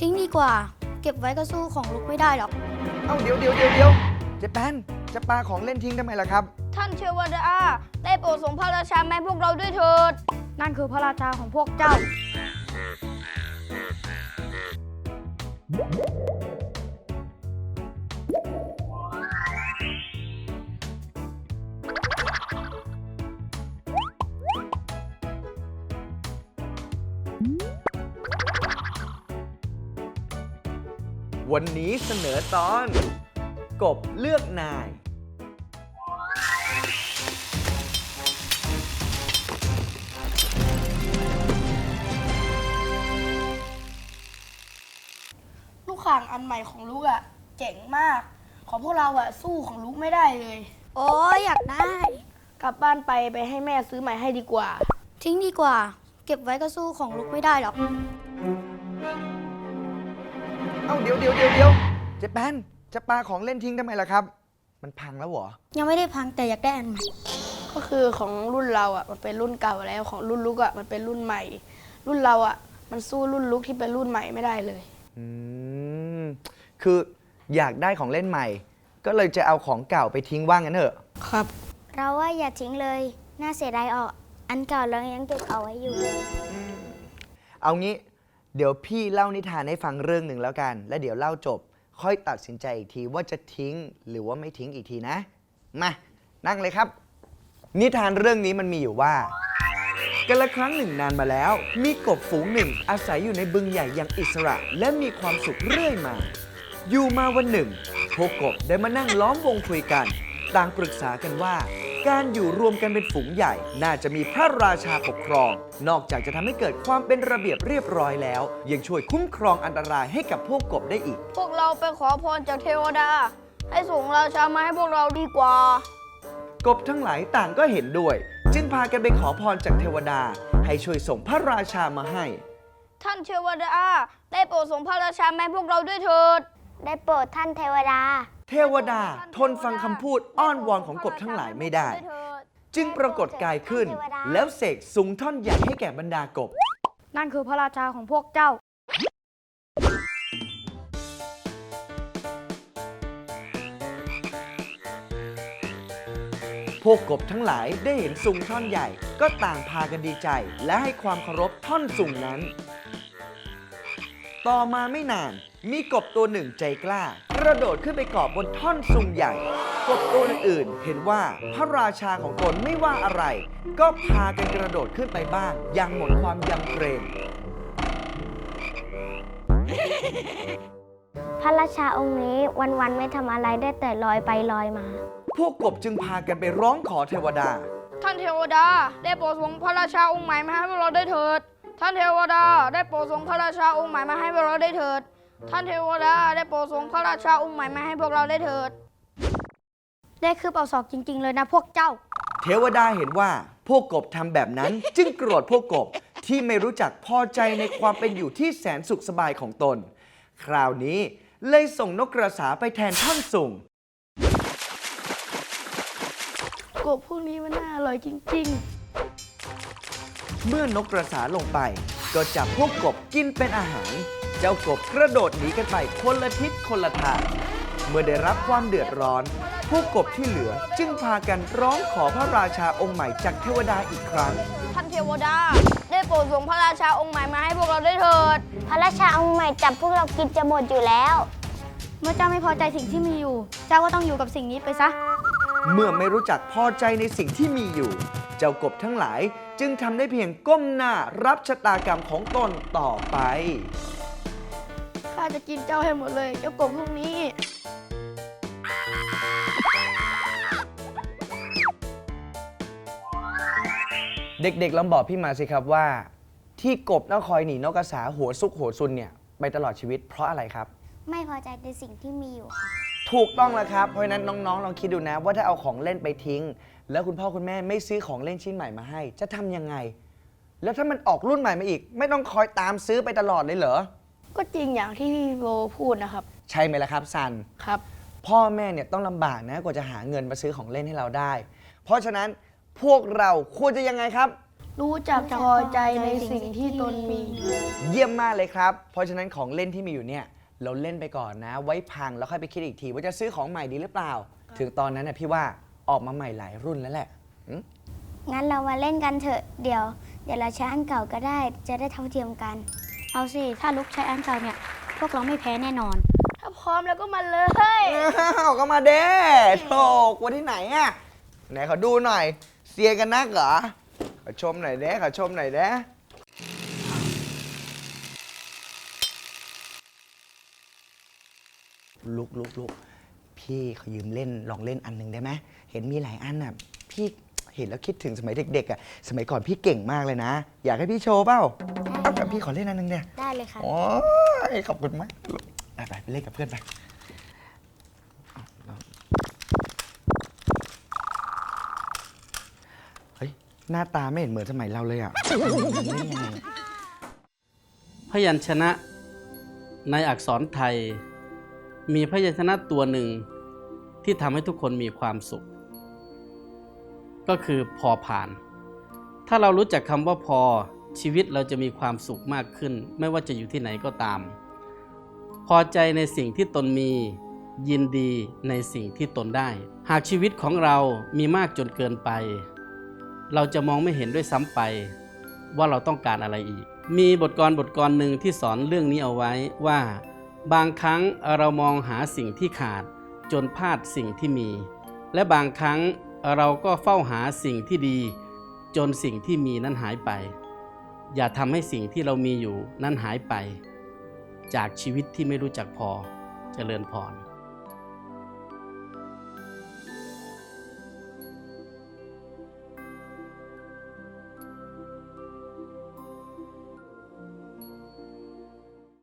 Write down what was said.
ทิ้งดีกว่า เก็บไว้ก็สู้ของลุกไม่ได้หรอก เอ้าเดี๋ยวเดี๋ยวเดี๋ยวเดี๋ยวเจแปนจะปาของเล่นทิ้งทำไมล่ะครับ ท่านเทวดาได้โปรดทรงพระราชาแม่พวกเราด้วยเถิด นั่นคือพระราชาของพวกเจ้า วันนี้เสนอตอน กบเลือกนาย ลูกข่างอันใหม่ของลูกอะเจ๋งมาก ของพวกเราอะสู้ของลูกไม่ได้เลย โอ้ยอยากได้ กลับบ้านไปไปให้แม่ซื้อใหม่ให้ดีกว่า ทิ้งดีกว่า เก็บไว้ก็สู้ของลุกไม่ได้หรอก เอ้าเดี๋ยวเดี๋ยวเดี๋ยวเดี๋ยวเจแปนจะปาของเล่นทิ้งทำไมล่ะครับ มันพังแล้วเหรอ ยังไม่ได้พังแต่อยากได้อันใหม่ก็คือของรุ่นเราอะมันเป็นรุ่นเก่าแล้วของรุ่นลูกอะมันเป็นรุ่นใหม่ รุ่นเราอะมันสู้รุ่นลูกที่เป็นรุ่นใหม่ไม่ได้เลย อืม คืออยากได้ของเล่นใหม่ ก็เลยจะเอาของเก่าไปทิ้งว่างั้นเถอะ ครับ เราว่าอย่าทิ้งเลย น่าเสียดายออก อันเก่าเรายังเก็บเอาไว้อยู่ เอางี้ เดี๋ยวพี่เล่านิทานให้ฟังเรื่องหนึ่งแล้วกัน แล้วเดี๋ยวเล่าจบ ค่อยตัดสินใจอีกทีว่าจะทิ้งหรือว่าไม่ทิ้งอีกทีนะ มา นั่งเลยครับ นิทานเรื่องนี้มันมีอยู่ว่า กันละครั้งหนึ่งนานมาแล้ว มีกบฝูงหนึ่งอาศัยอยู่ในบึงใหญ่อย่างอิสระ และมีความสุขเรื่อยมา อยู่มาวันหนึ่งพวกกบได้มานั่งล้อมวงคุยกัน ต่างปรึกษากันว่า การอยู่รวมกันเป็นฝูงใหญ่ น่าจะมีพระราชาปกครอง นอกจากจะทำให้เกิดความเป็นระเบียบเรียบร้อยแล้ว ยังช่วยคุ้มครองอันตรายให้กับพวกกบได้อีก พวกเราไปขอพรจากเทวดา ให้ส่งราชามาให้พวกเราดีกว่า กบทั้งหลายต่างก็เห็นด้วย จึงพากันไปขอพรจากเทวดา ให้ช่วยส่งพระราชามาให้ ท่านเทวดา ได้โปรดทรงพระราชาแม่พวกเราด้วยเถิด ได้โปรดท่านเทวดา เทวดาทนฟังคำพูดอ้อนวอนของกบทั้งหลายไม่ได้ จึงปรากฏกายขึ้น แล้วเสกสูงท่อนใหญ่ให้แก่บรรดากบ นั่นคือพระราชาของพวกเจ้า พวกกบทั้งหลายได้เห็นซุงท่อนใหญ่ ก็ต่างพากันดีใจ และให้ความเคารพท่อนซุงนั้น ต่อมาไม่นาน มีกบตัวหนึ่งใจกล้ากระโดดขึ้นไปเกาะบนท่อนซุงใหญ่ กบตัวอื่นๆเห็นว่าพระราชาของตนไม่ว่าอะไร ก็พากันกระโดดขึ้นไปบ้างอยังหมดความยำเกรง พระราชาองค์นี้วันๆไม่ทำอะไรได้แต่ลอยไปลอยมา พวกกบจึงพากันไปร้องขอเทวดา ท่านเทวดา ได้โปรดทรงพระราชาองค์ใหม่มาให้พวกเราได้เถิด ท่านเทวดา ได้โปรดทรงพระราชาองค์ใหม่มาให้พวกเราได้เถิด ท่านเทวดาได้โปรดทรงพระราชาองค์ใหม่มาให้พวกเราได้เถิด ได้คือเป่าศอกจริง ๆ เลยนะพวกเจ้า เทวดาเห็นว่าพวกกบทำแบบนั้น จึงโกรธพวกกบที่ไม่รู้จักพอใจในความเป็นอยู่ที่แสนสุขสบายของตน คราวนี้เลยส่งนกกระสาไปแทนท่อนสูงกบพวกนี้มันน่าอร่อยจริง เมื่อนกกระสาลงไป ก็จับพวกกบกินเป็นอาหาร เจ้ากบกระโดดหนีกันไปคนละทิศคนละทาง เมื่อได้รับความเดือดร้อนพวกกบที่เหลือจึงพากันร้องขอพระราชาองค์ใหม่จากเทวดาอีกครั้ง ท่านเทวดา ได้โปรดทรงพระราชาองค์ใหม่มาให้พวกเราได้เถิด พระราชาองค์ใหม่จับพวกเรากินจะหมดอยู่แล้ว เมื่อเจ้าไม่พอใจสิ่งที่มีอยู่ เจ้าก็ต้องอยู่กับสิ่งนี้ไปซะ เมื่อไม่รู้จักพอใจในสิ่งที่มีอยู่ เจ้ากบทั้งหลายจึงทำได้เพียงก้มหน้ารับชะตากรรมของตนต่อไปๆข้า จะกินเจ้าให้หมดเลยเจ้ากบพวกนี้ เด็กๆลองบอกพี่มาสิครับว่า ที่กบต้องคอยหนีนกกระสาหัวซุกหัวซุนเนี่ยไปตลอดชีวิตเพราะอะไรครับ ไม่พอใจในสิ่งที่มีอยู่ค่ะถูกต้องแล้วครับ เพราะฉะนั้นน้องๆ ลองคิดดูนะ ว่าถ้าเอาของเล่นไปทิ้ง แล้วคุณพ่อคุณแม่ไม่ซื้อของเล่นชิ้นใหม่มาให้ จะทำยังไง แล้วถ้ามันออกรุ่นใหม่มาอีก ไม่ต้องคอยตามซื้อไปตลอดเลยเหรอ ก็จริงอย่างที่พี่โบพูดนะครับ ใช่ไหมล่ะครับซัน ครับ พ่อแม่เนี่ยต้องลำบากนะกว่าจะหาเงินมาซื้อของเล่นให้เราได้ เพราะฉะนั้นพวกเราควรจะยังไงครับ รู้จักพอใจในสิ่งที่ตนมี เยี่ยมมากเลยครับ เพราะฉะนั้นของเล่นที่มีอยู่เนี่ย เราเล่นไปก่อนนะ ไว้พังแล้วค่อยไปคิดอีกที ว่าจะซื้อของใหม่ดีหรือเปล่า ถึงตอนนั้นนะพี่ว่าออกมาใหม่หลายรุ่นแล้วแหละหึงั้นเรามาเล่นกันเถอะ เดี๋ยว เดี๋ยวเราใช้อันเก่าก็ได้ จะได้เท่าเทียมกัน เอาสิ ถ้าลุกใช้อันเก่าเนี่ย พวกเราไม่แพ้แน่นอน ถ้าพร้อมแล้วก็มาเลย อ้าวก็มาเด้โถกลัวที่ไหนอะไหนขอดูหน่อย เสียกันนักเหรอ ขอชมหน่อยเด้ขอชมหน่อยเด้ลุกลุกลุกพี่ขอยืมเล่นลองเล่นอันหนึ่งได้ไหมเห็นมีหลายอันอะ พี่เห็นแล้วคิดถึงสมัยเด็กๆอะ สมัยก่อนพี่เก่งมากเลยนะ อยากให้พี่โชว์เปล่าเอาแบบพี่ขอเล่นอันหนึงเนี่ยได้เลยค่ะ โอ้ยขอบคุณมากไปไปไปเล่นกับเพื่อนไปเฮ้ยหน้าตาไม่เห็นเหมือนสมัยเราเลยอะเล่นยังไง พยัญชนะในอักษรไทย มีพยัญชนะตัวหนึ่งที่ทำให้ทุกคนมีความสุข ก็คือพอผ่าน ถ้าเรารู้จักคำว่าพอ ชีวิตเราจะมีความสุขมากขึ้น ไม่ว่าจะอยู่ที่ไหนก็ตาม พอใจในสิ่งที่ตนมียินดีในสิ่งที่ตนได้ หากชีวิตของเรามีมากจนเกินไป เราจะมองไม่เห็นด้วยซ้ำไป ว่าเราต้องการอะไรอีก มีบทกรบทกรหนึ่งที่สอนเรื่องนี้เอาไว้ว่า บางครั้งเรามองหาสิ่งที่ขาด จนพลาดสิ่งที่มี และบางครั้งเราก็เฝ้าหาสิ่งที่ดี จนสิ่งที่มีนั้นหายไป อย่าทำให้สิ่งที่เรามีอยู่นั้นหายไป จากชีวิตที่ไม่รู้จักพอเจริญพร